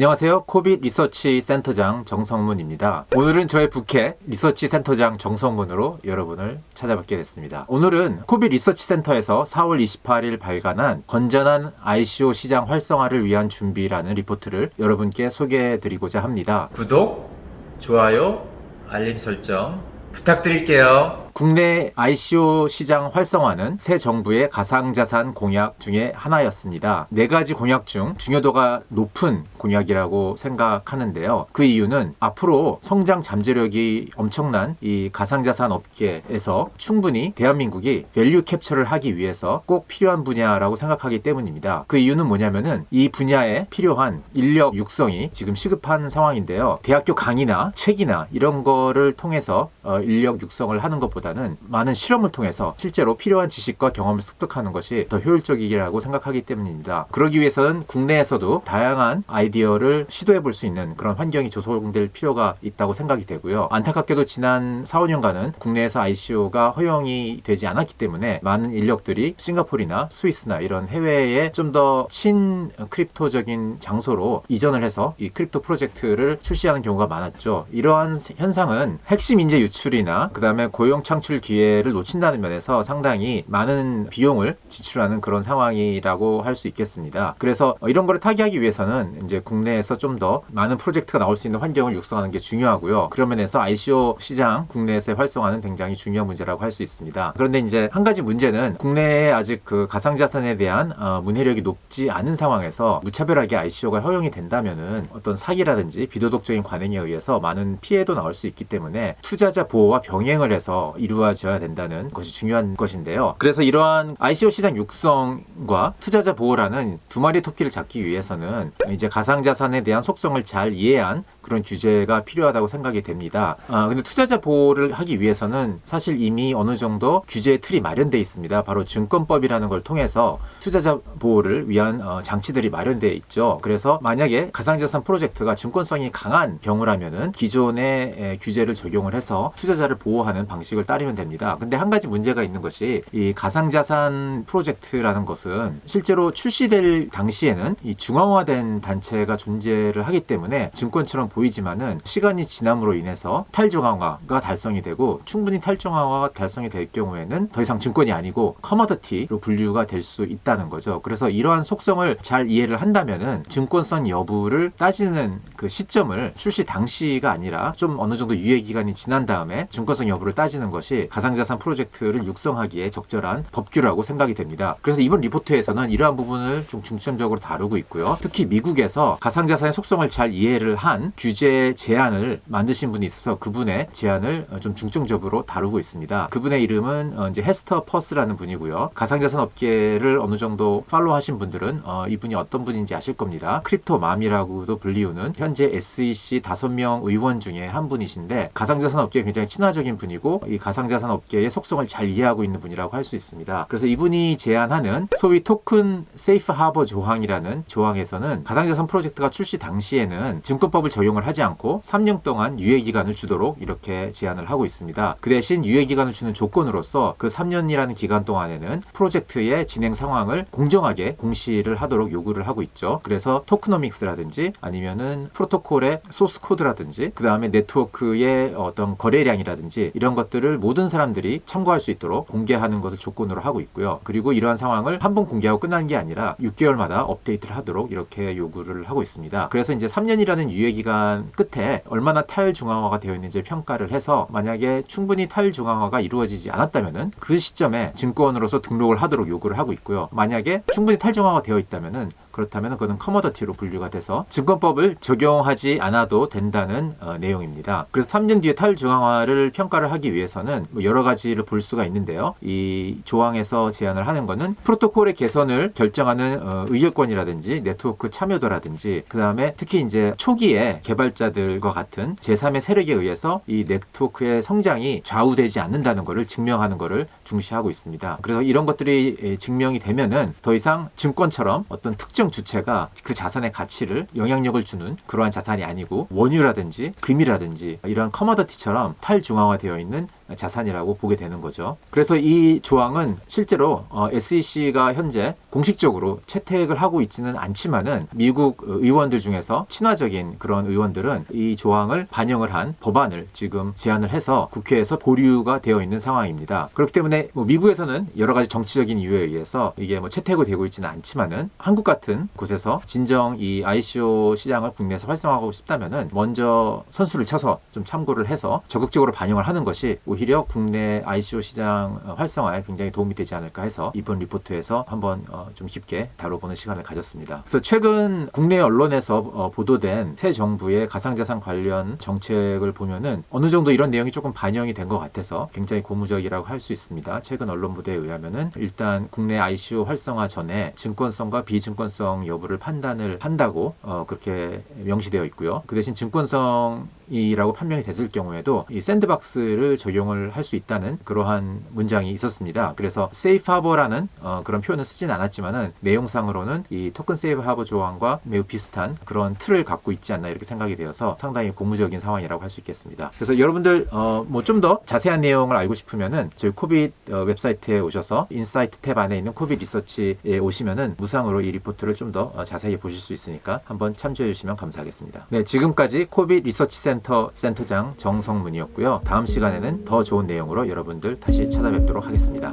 안녕하세요. 코빗 리서치 센터장 정성문입니다. 오늘은 저의 부캐 리서치 센터장 정성문으로 여러분을 찾아뵙게 됐습니다. 오늘은 코빗 리서치 센터에서 4월 28일 발간한 건전한 ICO 시장 활성화를 위한 준비라는 리포트를 여러분께 소개해 드리고자 합니다. 구독, 좋아요, 알림 설정 부탁드릴게요. 국내 ICO 시장 활성화는 새 정부의 가상자산 공약 중에 하나였습니다. 네 가지 공약 중 중요도가 높은 공약이라고 생각하는데요. 그 이유는 앞으로 성장 잠재력이 엄청난 이 가상자산 업계에서 충분히 대한민국이 밸류 캡처를 하기 위해서 꼭 필요한 분야라고 생각하기 때문입니다. 그 이유는 뭐냐면은 이 분야에 필요한 인력 육성이 지금 시급한 상황인데요. 대학교 강의나 책이나 이런 거를 통해서 어, 인력 육성을 하는 것보다 는 많은 실험을 통해서 실제로 필요한 지식과 경험을 습득하는 것이 더 효율적이라고 생각하기 때문입니다. 그러기 위해서는 국내에서도 다양한 아이디어를 시도해 볼 수 있는 그런 환경이 조성될 필요가 있다고 생각이 되고요. 안타깝게도 지난 4, 5년간은 국내에서 ICO가 허용이 되지 않았기 때문에 많은 인력들이 싱가포르나 스위스나 이런 해외에 좀 더 친 크립토적인 장소로 이전을 해서 이 크립토 프로젝트를 출시하는 경우가 많았죠. 이러한 현상은 핵심 인재 유출이나 그 다음에 고용 창출 기회를 놓친다는 면에서 상당히 많은 비용을 지출하는 그런 상황이라고 할 수 있겠습니다. 그래서 이런 거를 타개하기 위해서는 이제 국내에서 좀 더 많은 프로젝트가 나올 수 있는 환경을 육성하는 게 중요하고요. 그런 면에서 ICO 시장 국내에서의 활성화는 굉장히 중요한 문제라고 할 수 있습니다. 그런데 이제 한 가지 문제는 국내에 아직 그 가상자산에 대한 어, 문해력이 높지 않은 상황에서 무차별하게 ICO가 허용이 된다면은 어떤 사기라든지 비도덕적인 관행에 의해서 많은 피해도 나올 수 있기 때문에 투자자 보호와 병행을 해서 이루어져야 된다는 것이 중요한 것인데요. 그래서 이러한 ICO 시장 육성과 투자자 보호라는 두 마리 토끼를 잡기 위해서는 이제 가상자산에 대한 속성을 잘 이해한 그런 규제가 필요하다고 생각이 됩니다. 아, 근데 투자자 보호를 하기 위해서는 사실 이미 어느 정도 규제의 틀이 마련돼 있습니다. 바로 증권법이라는 걸 통해서 투자자 보호를 위한 어, 장치들이 마련되어 있죠. 그래서 만약에 가상자산 프로젝트가 증권성이 강한 경우라면은 기존의 에, 규제를 적용을 해서 투자자를 보호하는 방식을 따르면 됩니다. 근데 한 가지 문제가 있는 것이 이 가상자산 프로젝트라는 것은 실제로 출시될 당시에는 이 중앙화된 단체가 존재를 하기 때문에 증권처럼 보이지만은 시간이 지남으로 인해서 탈중앙화가 달성이 되고 충분히 탈중앙화가 달성이 될 경우에는 더 이상 증권이 아니고 커머더티로 분류가 될 수 있다는 거죠. 그래서 이러한 속성을 잘 이해를 한다면은 증권성 여부를 따지는 그 시점을 출시 당시가 아니라 좀 어느 정도 유예 기간이 지난 다음에 증권성 여부를 따지는 것이 가상자산 프로젝트를 육성하기에 적절한 법규라고 생각이 됩니다. 그래서 이번 리포트에서는 이러한 부분을 좀 중점적으로 다루고 있고요. 특히 미국에서 가상자산의 속성을 잘 이해를 한 규제 제안을 만드신 분이 있어서 그분의 제안을 어, 좀 중점적으로 다루고 있습니다. 그분의 이름은 어, 이제 헤스터 퍼스라는 분이고요. 가상자산 업계를 어느 정도 팔로우 하신 분들은 어, 이분이 어떤 분인지 아실 겁니다. 크립토 맘이라고도 불리우는 현재 SEC 다섯 명 의원 중에 한 분이신데 가상자산 업계에 굉장히 친화적인 분이고 이 가상자산 업계의 속성을 잘 이해하고 있는 분이라고 할 수 있습니다. 그래서 이분이 제안하는 소위 토큰 세이프 하버 조항이라는 조항에서는 가상자산 프로젝트가 출시 당시에는 증권법을 적용을 하지 않고 3년 동안 유예 기간을 주도록 이렇게 제안을 하고 있습니다. 그 대신 유예 기간을 주는 조건으로서 그 3년이라는 기간 동안에는 프로젝트의 진행 상황을 공정하게 공시를 하도록 요구를 하고 있죠. 그래서 토크노믹스라든지 아니면은 프로토콜의 소스 코드라든지 그 다음에 네트워크의 어떤 거래량이라든지 이런 것들을 모든 사람들이 참고할 수 있도록 공개하는 것을 조건으로 하고 있고요. 그리고 이러한 상황을 한 번 공개하고 끝난 게 아니라 6개월마다 업데이트를 하도록 이렇게 요구를 하고 있습니다. 그래서 이제 3년이라는 유예 기간 끝에 얼마나 탈중앙화가 되어 있는지 평가를 해서 만약에 충분히 탈중앙화가 이루어지지 않았다면은 그 시점에 증권으로서 등록을 하도록 요구를 하고 있고요. 만약에 충분히 탈중앙화가 되어 있다면은 그렇다면 그거는 커머더티로 분류가 돼서 증권법을 적용하지 않아도 된다는 어, 내용입니다. 그래서 3년 뒤에 탈중앙화를 평가를 하기 위해서는 뭐 여러 가지를 볼 수가 있는데요. 이 조항에서 제안을 하는 거는 프로토콜의 개선을 결정하는 어, 의결권이라든지 네트워크 참여도라든지 그 다음에 특히 이제 초기에 개발자들과 같은 제3의 세력에 의해서 이 네트워크의 성장이 좌우되지 않는다는 것을 증명하는 것을 중시하고 있습니다. 그래서 이런 것들이 에, 증명이 되면은 더 이상 증권처럼 어떤 특정 주체가 그 자산의 가치를 영향력을 주는 그러한 자산이 아니고 원유라든지 금이라든지 이러한 커머더티처럼 탈중앙화되어 있는 자산이라고 보게 되는 거죠. 그래서 이 조항은 실제로 SEC가 현재 공식적으로 채택을 하고 있지는 않지만은 미국 의원들 중에서 친화적인 그런 의원들은 이 조항을 반영을 한 법안을 지금 제안을 해서 국회에서 보류가 되어 있는 상황입니다. 그렇기 때문에 뭐 미국에서는 여러 가지 정치적인 이유에 의해서 이게 뭐 채택이 되고 있지는 않지만은 한국 같은 곳에서 진정 이 ICO 시장을 국내에서 활성화하고 싶다면은 먼저 선수를 쳐서 좀 참고를 해서 적극적으로 반영을 하는 것이 오히려 국내 ICO 시장 활성화에 굉장히 도움이 되지 않을까 해서 이번 리포트에서 한번 어, 좀 깊게 다뤄보는 시간을 가졌습니다. 그래서 최근 국내 언론에서 어, 보도된 새 정부의 가상자산 관련 정책을 보면은 어느 정도 이런 내용이 조금 반영이 된 것 같아서 굉장히 고무적이라고 할 수 있습니다. 최근 언론 보도에 의하면은 일단 국내 ICO 활성화 전에 증권성과 비증권성 여부를 판단을 한다고 어, 그렇게 명시되어 있고요. 그 대신 증권성 이라고 판명이 됐을 경우에도 이 샌드박스를 적용을 할 수 있다는 그러한 문장이 있었습니다. 그래서 세이프 하버라는 어, 그런 표현을 쓰진 않았지만은 내용상으로는 이 토큰 세이프 하버 조항과 매우 비슷한 그런 틀을 갖고 있지 않나 이렇게 생각이 되어서 상당히 고무적인 상황이라고 할 수 있겠습니다. 그래서 여러분들 어, 뭐 좀 더 자세한 내용을 알고 싶으면은 저희 코빗 어, 웹사이트에 오셔서 인사이트 탭 안에 있는 코빗 리서치에 오시면은 무상으로 이 리포트를 좀더 어, 자세히 보실 수 있으니까 한번 참조해 주시면 감사하겠습니다. 네, 지금까지 코빗 리서치 센터 센터장 정성문이었고요. 다음 시간에는 더 좋은 내용으로 여러분들 다시 찾아뵙도록 하겠습니다.